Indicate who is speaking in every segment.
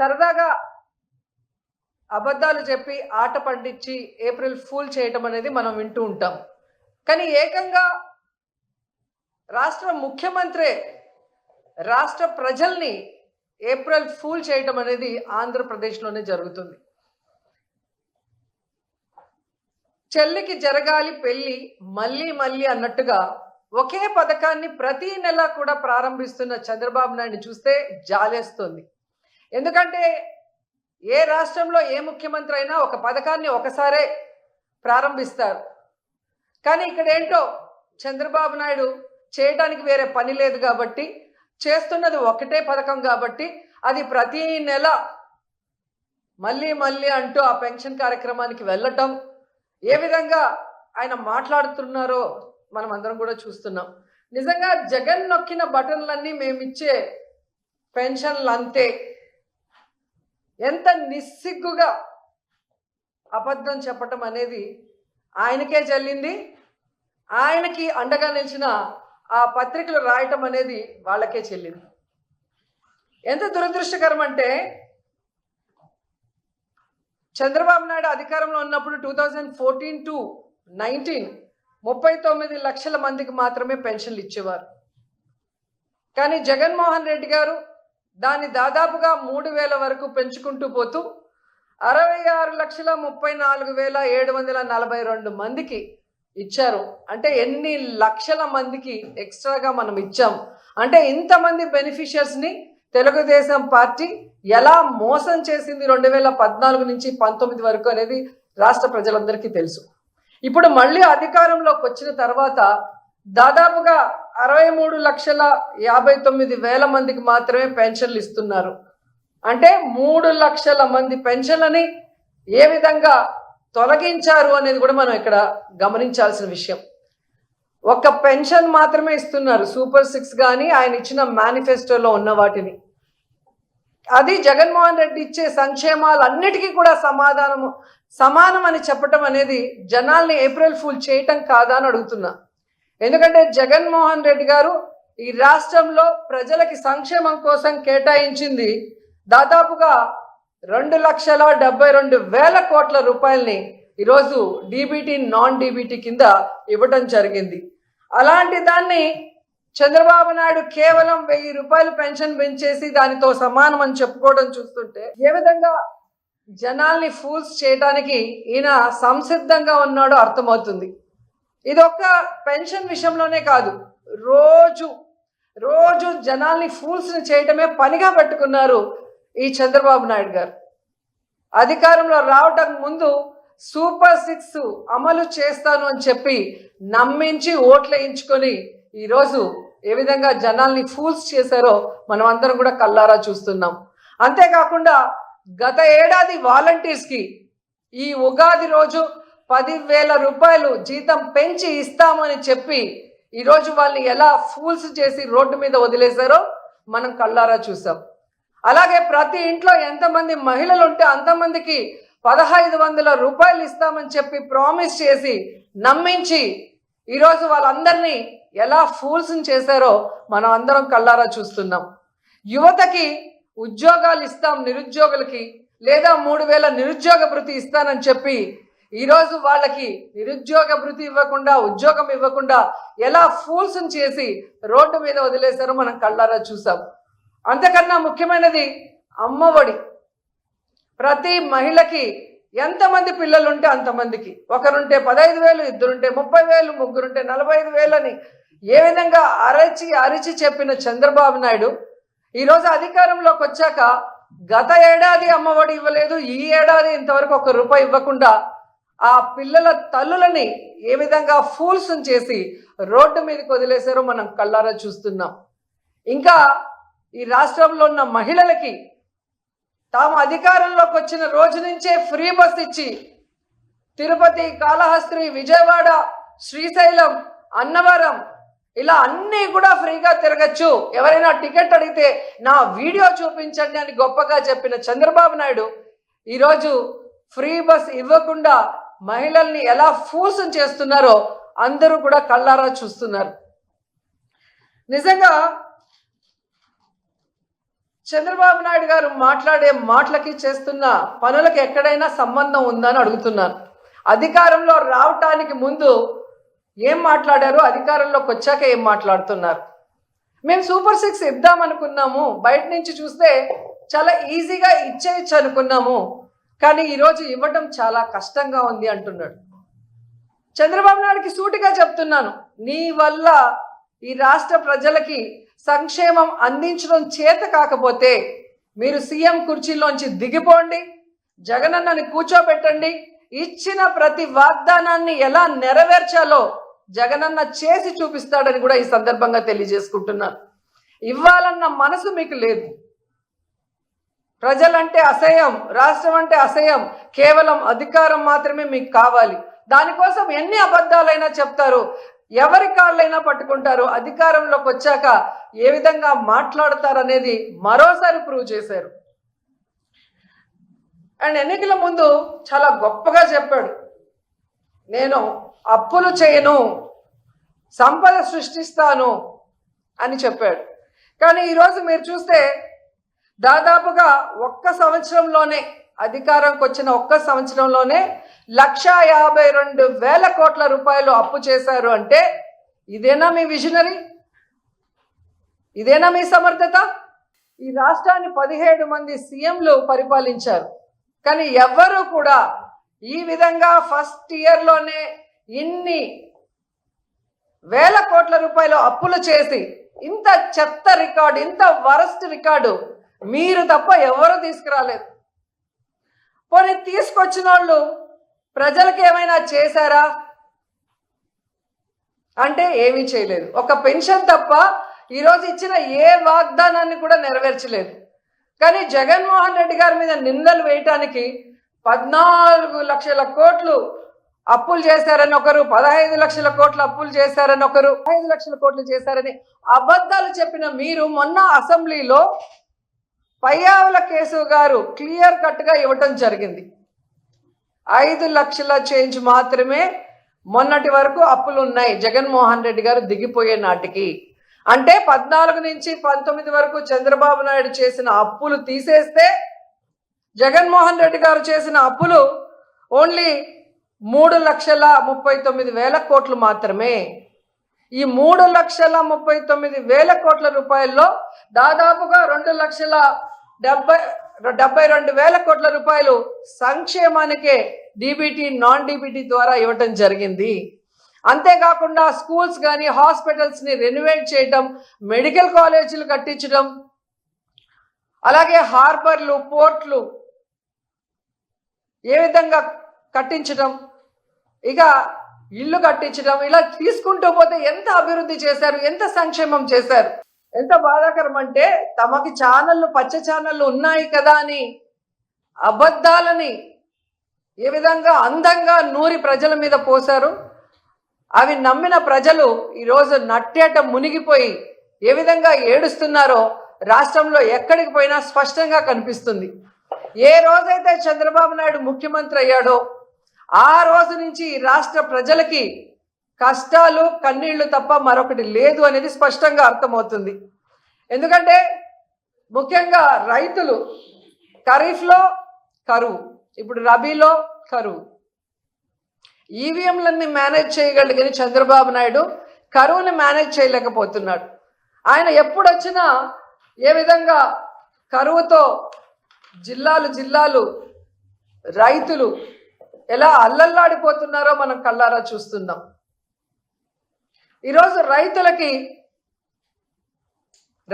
Speaker 1: సరదాగా అబద్ధాలు చెప్పి ఆట పండించి ఏప్రిల్ ఫూల్ చేయటం అనేది మనం వింటూ ఉంటాం. కానీ ఏకంగా రాష్ట్ర ముఖ్యమంత్రి రాష్ట్ర ప్రజల్ని ఏప్రిల్ ఫూల్ చేయటం అనేది ఆంధ్రప్రదేశ్లోనే జరుగుతుంది. చెల్లికి జరగాలి పెళ్ళి మళ్ళీ మళ్ళీ అన్నట్టుగా ఒకే పథకాన్ని ప్రతి నెల కూడా ప్రారంభిస్తున్న చంద్రబాబు నాయుడు చూస్తే జాలేస్తుంది. ఎందుకంటే ఏ రాష్ట్రంలో ఏ ముఖ్యమంత్రి అయినా ఒక పథకాన్ని ఒకసారే ప్రారంభిస్తారు. కానీ ఇక్కడ ఏంటో చంద్రబాబు నాయుడు చేయడానికి వేరే పని లేదు కాబట్టి చేస్తున్నది ఒకటే పథకం కాబట్టి అది ప్రతి నెల మళ్ళీ మళ్ళీ అంటూ ఆ పెన్షన్ కార్యక్రమానికి వెళ్ళటం ఏ విధంగా ఆయన మాట్లాడుతున్నారో మనం అందరం కూడా చూస్తున్నాం. నిజంగా జగన్ నొక్కిన బటన్లన్నీ మేమిచ్చే పెన్షన్లు అంతే ఎంత నిస్సిగ్గుగా అబద్ధం చెప్పటం అనేది ఆయనకే చెల్లింది ఆయనకి అండగా నిలిచిన ఆ పత్రికలు రాయటం అనేది వాళ్ళకే చెల్లింది. ఎంత దురదృష్టకరం అంటే చంద్రబాబు నాయుడు అధికారంలో ఉన్నప్పుడు two thousand fourteen to nineteen ముప్పై తొమ్మిది లక్షల మందికి మాత్రమే పెన్షన్లు ఇచ్చేవారు. కానీ జగన్మోహన్ రెడ్డి గారు దాన్ని దాదాపుగా మూడు వేల వరకు పెంచుకుంటూ పోతూ అరవై ఆరు లక్షల ముప్పై నాలుగు వేల ఏడు వందల నలభై రెండు మందికి ఇచ్చారు. అంటే ఎన్ని లక్షల మందికి ఎక్స్ట్రాగా మనం ఇచ్చాం? అంటే ఇంతమంది బెనిఫిషియర్స్ని తెలుగుదేశం పార్టీ ఎలా మోసం చేసింది రెండు వేల పద్నాలుగు నుంచి పంతొమ్మిది వరకు అనేది రాష్ట్ర ప్రజలందరికీ తెలుసు. ఇప్పుడు మళ్ళీ అధికారంలోకి వచ్చిన తర్వాత దాదాపుగా అరవై మూడు లక్షల యాభై తొమ్మిది వేల మందికి మాత్రమే పెన్షన్లు ఇస్తున్నారు. అంటే మూడు లక్షల మంది పెన్షన్లని ఏ విధంగా తొలగించారు అనేది కూడా మనం ఇక్కడ గమనించాల్సిన విషయం. ఒక పెన్షన్ మాత్రమే ఇస్తున్నారు. సూపర్ సిక్స్ కానీ ఆయన ఇచ్చిన మేనిఫెస్టోలో ఉన్న వాటిని. అది జగన్మోహన్ రెడ్డి ఇచ్చే సంక్షేమాలు అన్నిటికీ కూడా సమాధానము సమానం అని చెప్పటం అనేది జనాల్ని ఏప్రిల్ ఫుల్ చేయటం కాదా అని అడుగుతున్నా. ఎందుకంటే జగన్మోహన్ రెడ్డి గారు ఈ రాష్ట్రంలో ప్రజలకి సంక్షేమం కోసం కేటాయించింది దాదాపుగా రెండు లక్షల డెబ్బై రెండు వేల కోట్ల రూపాయల్ని ఈరోజు డీబీటీ నాన్ డీబీటీ కింద ఇవ్వటం జరిగింది. అలాంటి దాన్ని చంద్రబాబు నాయుడు కేవలం వెయ్యి రూపాయలు పెన్షన్ పెంచేసి దానితో సమానం అని చెప్పుకోవడం చూస్తుంటే ఏ విధంగా జనాల్ని ఫూల్స్ చేయడానికి ఈయన సంసిద్ధంగా ఉన్నాడో అర్థమవుతుంది. ఇది పెన్షన్ విషయంలోనే కాదు. రోజు రోజు జనాల్ని ఫూల్స్ని చేయటమే పనిగా పెట్టుకున్నారు ఈ చంద్రబాబు నాయుడు గారు. అధికారంలో రావటం ముందు సూపర్ సిక్స్ అమలు చేస్తాను అని చెప్పి నమ్మించి ఓట్లు వేయించుకొని ఈరోజు ఏ విధంగా జనాల్ని ఫూల్స్ చేశారో మనం అందరం కూడా కల్లారా చూస్తున్నాం. అంతేకాకుండా గత ఏడాది వాలంటీర్స్కి ఈ ఉగాది రోజు పదివేల రూపాయలు జీతం పెంచి ఇస్తామని చెప్పి ఈరోజు వాళ్ళని ఎలా ఫూల్స్ చేసి రోడ్డు మీద వదిలేశారో మనం కళ్ళారా చూసాం. అలాగే ప్రతి ఇంట్లో ఎంతమంది మహిళలు ఉంటే అంతమందికి పదహైదు వందల రూపాయలు ఇస్తామని చెప్పి ప్రామిస్ చేసి నమ్మించి ఈరోజు వాళ్ళందరినీ ఎలా ఫూల్స్ని చేశారో మనం అందరం కళ్ళారా చూస్తున్నాం. యువతకి ఉద్యోగాలు ఇస్తాం నిరుద్యోగులకి లేదా మూడు వేల నిరుద్యోగ భృతి ఇస్తానని చెప్పి ఈరోజు వాళ్ళకి నిరుద్యోగ భృతి ఇవ్వకుండా ఉద్యోగం ఇవ్వకుండా ఎలా ఫూల్స్ చేసి రోడ్డు మీద వదిలేశారో మనం కళ్ళారా చూసాం. అంతకన్నా ముఖ్యమైనది అమ్మఒడి. ప్రతి మహిళకి ఎంతమంది పిల్లలుంటే అంతమందికి. ఒకరుంటే పదహైదు వేలు ఇద్దరుంటే ముప్పై వేలు ముగ్గురుంటే నలభై ఐదు వేలని ఏ విధంగా అరచి అరిచి చెప్పిన చంద్రబాబు నాయుడు ఈరోజు అధికారంలోకి వచ్చాక గత ఏడాది అమ్మఒడి ఇవ్వలేదు ఈ ఏడాది ఇంతవరకు ఒక రూపాయి ఇవ్వకుండా ఆ పిల్లల తల్లులని ఏ విధంగా ఫూల్స్ చేసి రోడ్డు మీదకి వదిలేశారో మనం కళ్ళారా చూస్తున్నాం. ఇంకా ఈ రాష్ట్రంలో ఉన్న మహిళలకి తాము అధికారంలోకి వచ్చిన రోజు నుంచే ఫ్రీ బస్ ఇచ్చి తిరుపతి కాళహస్త్రి విజయవాడ శ్రీశైలం అన్నవరం ఇలా అన్నీ కూడా ఫ్రీగా తిరగచ్చు. ఎవరైనా టికెట్ అడిగితే నా వీడియో చూపించండి అని గొప్పగా చెప్పిన చంద్రబాబు నాయుడు ఈరోజు ఫ్రీ బస్ ఇవ్వకుండా మహిళల్ని ఎలా ఫోర్స్ చేస్తున్నారో అందరూ కూడా కళ్ళారా చూస్తున్నారు. నిజంగా చంద్రబాబు నాయుడు గారు మాట్లాడే మాటలకి చేస్తున్న పనులకు ఎక్కడైనా సంబంధం ఉందని అడుగుతున్నాను అధికారంలో రావటానికి ముందు ఏం మాట్లాడారు? అధికారంలోకి వచ్చాక ఏం మాట్లాడుతున్నారు? మేము సూపర్ సిక్స్ ఇద్దాం అనుకున్నాము బయట నుంచి చూస్తే చాలా ఈజీగా ఇచ్చేయచ్చు అనుకున్నాము. కానీ ఈరోజు ఇవ్వటం చాలా కష్టంగా ఉంది అంటున్నాడు. చంద్రబాబు నాయుడుకి సూటిగా చెప్తున్నాను. నీ వల్ల ఈ రాష్ట్ర ప్రజలకి సంక్షేమం అందించడం చేత కాకపోతే మీరు సీఎం కుర్చీలోంచి దిగిపోండి జగనన్నని కూర్చోబెట్టండి ఇచ్చిన ప్రతి వాగ్దానాన్ని ఎలా నెరవేర్చాలో జగనన్న చేసి చూపిస్తాడని కూడా ఈ సందర్భంగా తెలియజేసుకుంటున్నాను. ఇవ్వాలన్న మనసు మీకు లేదు. ప్రజలంటే అసహ్యం రాష్ట్రం అంటే అసహ్యం. కేవలం అధికారం మాత్రమే మీకు కావాలి. దానికోసం ఎన్ని అబద్ధాలైనా చెప్తారు. ఎవరి కాళ్ళైనా పట్టుకుంటారు. అధికారంలోకి వచ్చాక ఏ విధంగా మాట్లాడతారనేది మరోసారి ప్రూవ్ చేశారు. అండ్ ఎన్నికల ముందు చాలా గొప్పగా చెప్పాడు. నేను అప్పులు చేయను సంపద సృష్టిస్తాను అని చెప్పాడు. కానీ ఈరోజు మీరు చూస్తే దాదాపుగా ఒక్క సంవత్సరంలోనే అధికారంకి వచ్చిన ఒక్క సంవత్సరంలోనే లక్షా యాభై రెండు వేల కోట్ల రూపాయలు అప్పు చేశారు అంటే ఇదేనా మీ విజనరీ? ఇదేనా మీ సమర్థత? ఈ రాష్ట్రాన్ని పదిహేడు మంది సీఎంలు పరిపాలించారు. కానీ ఎవ్వరూ కూడా ఈ విధంగా ఫస్ట్ ఇయర్లోనే ఇన్ని వేల కోట్ల రూపాయలు అప్పులు చేసి ఇంత చెత్త రికార్డు ఇంత వరస్ట్ రికార్డు మీరు తప్ప ఎవరు తీసుకురాలేదు. పోనీ తీసుకొచ్చిన వాళ్ళు ప్రజలకు ఏమైనా చేశారా? అంటే ఏమీ చేయలేదు. ఒక పెన్షన్ తప్ప ఈరోజు ఇచ్చిన ఏ వాగ్దానాన్ని కూడా నెరవేర్చలేదు. కానీ జగన్మోహన్ రెడ్డి గారి మీద నిందలు వేయటానికి పద్నాలుగు లక్షల కోట్లు అప్పులు చేశారని ఒకరు పదహైదు లక్షల కోట్లు అప్పులు చేశారని ఒకరు ఐదు లక్షల కోట్లు చేశారని అబద్ధాలు చెప్పిన మీరు మొన్న అసెంబ్లీలో పయ్యావుల కేశవ్ గారు క్లియర్ కట్గా ఇవ్వటం జరిగింది. ఐదు లక్షల చేంజ్ మాత్రమే మొన్నటి వరకు అప్పులు ఉన్నాయి జగన్మోహన్ రెడ్డి గారు దిగిపోయే నాటికి. అంటే పద్నాలుగు నుంచి పంతొమ్మిది వరకు చంద్రబాబు నాయుడు చేసిన అప్పులు తీసేస్తే జగన్మోహన్ రెడ్డి గారు చేసిన అప్పులు ఓన్లీ మూడు లక్షల ముప్పై తొమ్మిది వేల కోట్లు మాత్రమే. ఈ మూడు లక్షల ముప్పై తొమ్మిది వేల కోట్ల రూపాయల్లో దాదాపుగా రెండు లక్షల డెబ్బై డెబ్బై రెండు వేల కోట్ల రూపాయలు సంక్షేమానికే డీబీటీ నాన్ డీబీటీ ద్వారా ఇవ్వటం జరిగింది. అంతేకాకుండా స్కూల్స్ కానీ హాస్పిటల్స్ని రెనోవేట్ చేయటం మెడికల్ కాలేజీలు కట్టించడం అలాగే హార్బర్లు పోర్ట్లు ఏ విధంగా కట్టించడం ఇక ఇల్లు కట్టించడం ఇలా తీసుకుంటూ పోతే ఎంత అభివృద్ధి చేశారు ఎంత సంక్షేమం చేశారు? ఎంత బాధాకరం అంటే తమకి ఛానళ్ళు పచ్చ ఛానళ్ళు ఉన్నాయి కదా అని అబద్ధాలని ఏ విధంగా అందంగా నూరి ప్రజల మీద పోశారు? అవి నమ్మిన ప్రజలు ఈరోజు నట్టేట మునిగిపోయి ఏ విధంగా ఏడుస్తున్నారో రాష్ట్రంలో ఎక్కడికి పోయినా స్పష్టంగా కనిపిస్తుంది. ఏ రోజైతే చంద్రబాబు నాయుడు ముఖ్యమంత్రి అయ్యాడో ఆ రోజు నుంచి రాష్ట్ర ప్రజలకి కష్టాలు కన్నీళ్ళు తప్ప మరొకటి లేదు అనేది స్పష్టంగా అర్థమవుతుంది. ఎందుకంటే ముఖ్యంగా రైతులు ఖరీఫ్లో కరువు ఇప్పుడు రబీలో కరువు. ఈవీఎంలన్నీ మేనేజ్ చేయగలిగిన చంద్రబాబు నాయుడు కరువుని మేనేజ్ చేయలేకపోతున్నాడు. ఆయన ఎప్పుడొచ్చినా ఏ విధంగా కరువుతో జిల్లాలు జిల్లాలు రైతులు ఎలా అల్లల్లాడిపోతున్నారో మనం కళ్ళారా చూస్తున్నాం. ఈరోజు రైతులకి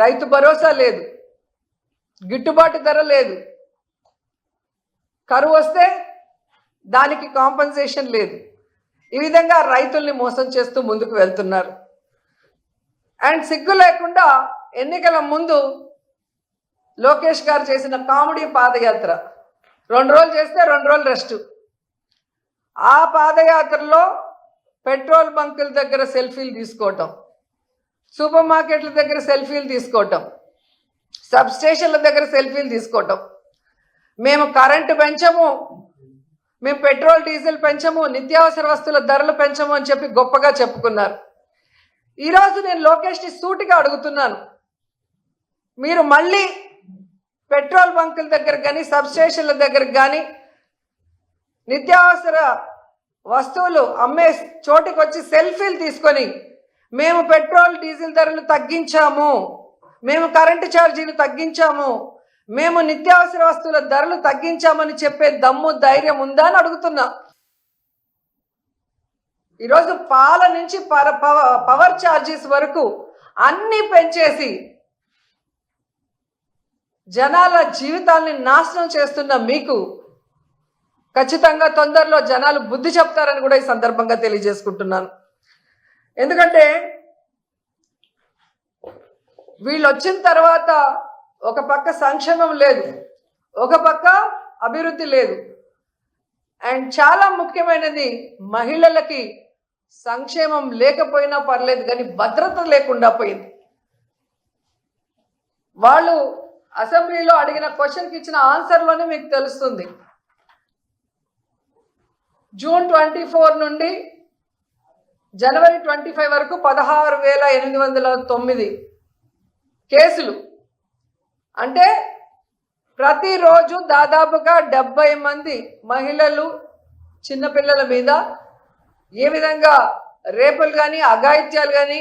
Speaker 1: రైతు భరోసా లేదు గిట్టుబాటు ధర లేదు. కరువు వస్తే దానికి కాంపన్సేషన్ లేదు. ఈ విధంగా రైతుల్ని మోసం చేస్తూ ముందుకు వెళ్తున్నారు. అండ్ సిగ్గు లేకుండా ఎన్నికల ముందు లోకేష్ గారు చేసిన కామెడీ పాదయాత్ర. రెండు రోజులు చేస్తే రెండు రోజులు రెస్ట్. ఆ పాదయాత్రలో పెట్రోల్ బంకుల దగ్గర సెల్ఫీలు తీసుకోవటం సూపర్ మార్కెట్ల దగ్గర సెల్ఫీలు తీసుకోవటం సబ్ స్టేషన్ల దగ్గర సెల్ఫీలు తీసుకోవటం. మేము కరెంటు పెంచము మేము పెట్రోల్ డీజిల్ పెంచము నిత్యావసర వస్తువుల ధరలు పెంచము అని చెప్పి గొప్పగా చెప్పుకున్నారు. ఈరోజు నేను లోకేష్ని సూటిగా అడుగుతున్నాను. మీరు మళ్ళీ పెట్రోల్ బంకుల దగ్గర కానీ సబ్ స్టేషన్ల దగ్గర కానీ నిత్యావసర వస్తువులు అమ్మే చోటికి వచ్చి సెల్ఫీలు తీసుకొని మేము పెట్రోల్ డీజిల్ ధరలు తగ్గించాము మేము కరెంటు ఛార్జీలు తగ్గించాము మేము నిత్యావసర వస్తువుల ధరలు తగ్గించామని చెప్పే దమ్ము ధైర్యం ఉందా అని అడుగుతున్నా. ఈరోజు పాల నుంచి పర పవర్ ఛార్జెస్ వరకు అన్నీ పెంచేసి జనాల జీవితాల్ని నాశనం చేస్తున్న మీకు ఖచ్చితంగా తొందరలో జనాలు బుద్ధి చెప్తారని కూడా ఈ సందర్భంగా తెలియజేసుకుంటున్నాను. ఎందుకంటే వీళ్ళు వచ్చిన తర్వాత ఒక పక్క సంక్షేమం లేదు ఒక పక్క అభివృద్ధి లేదు. అండ్ చాలా ముఖ్యమైనది మహిళలకి సంక్షేమం లేకపోయినా పర్లేదు కానీ భద్రత లేకుండా పోయింది. వాళ్ళు అసెంబ్లీలో అడిగిన క్వశ్చన్కి ఇచ్చిన ఆన్సర్లోనే మీకు తెలుస్తుంది. జూన్ ట్వంటీ ఫోర్ నుండి జనవరి ట్వంటీ ఫైవ్ వరకు పదహారు వేల ఎనిమిది వందల తొమ్మిది కేసులు. అంటే ప్రతిరోజు దాదాపుగా డెబ్బై మంది మహిళలు చిన్నపిల్లల మీద ఏ విధంగా రేపులు కానీ అఘాయిత్యాలు కానీ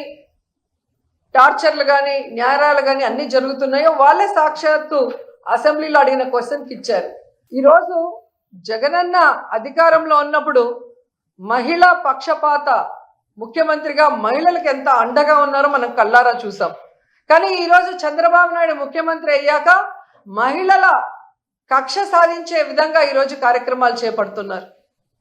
Speaker 1: టార్చర్లు కానీ న్యాయాలు కానీ అన్నీ జరుగుతున్నాయో వాళ్ళే సాక్షాత్తు అసెంబ్లీలో అడిగిన క్వశ్చన్కి ఇచ్చారు. ఈరోజు జగనన్న అధికారంలో ఉన్నప్పుడు మహిళా పక్షపాత ముఖ్యమంత్రిగా మహిళలకు ఎంత అండగా ఉన్నారో మనం కల్లారా చూసాం. కానీ ఈరోజు చంద్రబాబు నాయుడు ముఖ్యమంత్రి అయ్యాక మహిళల కక్ష సాధించే విధంగా ఈరోజు కార్యక్రమాలు చేపడుతున్నారు.